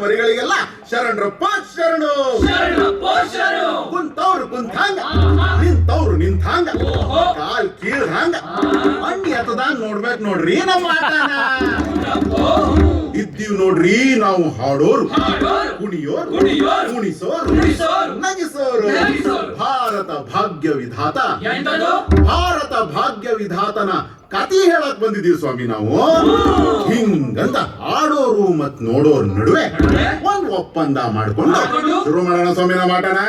ಮರಿಗಳಿಗೆಲ್ಲ ಶರಣರಪ್ಪ ಶರಣು ಕುಂತವ್ರು ಕುಂತಾಂಗ. ನಿಂತವ್ರು ನಿಂತಾಂಗ. ಕಾಲ್ ಕೀಳ್ದಂಗ ಅಣ್ಣಿ ಎತ್ತದಂಗ ನೋಡ್ಬೇಕು ನೋಡ್ರಿ ನಮ್ಮ ಆಟನ. ಇದ್ದೀವ್ ನೋಡ್ರಿ ನಾವು ಹಾಡೋರು. ಕುಣಿಯೋರು. ಕುಣಿಸೋರು. ನಗಿಸೋರು. ಭಾರತ ಭಾಗ್ಯ ವಿಧಾತ. ಭಾರತ ಭಾಗ್ಯ ವಿಧಾತನ ಕತಿ ಹೇಳಕ್ ಬಂದಿದೀವಿ ಸ್ವಾಮಿ ನಾವು. ಹಿಂಗಂತ ಆಡೋರು ಮತ್ ನೋಡೋರ್ ನಡುವೆ ಒಂದ್ ಒಪ್ಪಂದ ಮಾಡ್ಕೊಂಡು ಮಾಡ್ಕೊಂಡು ಶುರು ಮಾಡೋಣ ಸ್ವಾಮಿ ನಮ್ಮ ಆಟನ.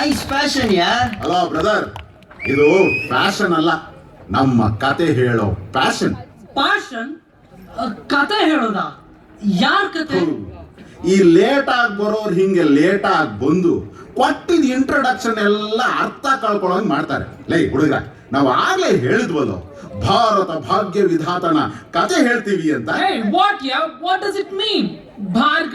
Nice fashion ya hello brother ಇದು ಫ್ಯಾಷನ್ ಅಲ್ಲ. ನಮ್ಮ ಕತೆ ಹೇಳೋ ಫ್ಯಾಷನ್ ಫ್ಯಾಷನ್ ಕತೆ ಹೇಳೋದ? ಯಾರ್ ಕತೆ? ಈ ಲೇಟ್ ಆಗಿ ಬರೋರು ಹಿಂಗೆ ಲೇಟ್ ಆಗಿ ಬಂದು ಕೊಟ್ಟಿದ ಇಂಟ್ರೊಡಕ್ಷನ್ ಎಲ್ಲ ಅರ್ಥ ಕಳ್ಕೊಳ್ಳೋಂಗ್ ಮಾಡ್ತಾರೆ. ಲೈ ಹುಡುಗ ನಾವು ಆಗ್ಲೇ ಹೇಳಿದ್ವಲ್ಲ ಭಾರತ ಭಾಗ್ಯ ವಿಧಾತನ ಕತೆ ಹೇಳ್ತೀವಿ ಅಂತ. What what does it mean? ಭಾರ್ಗ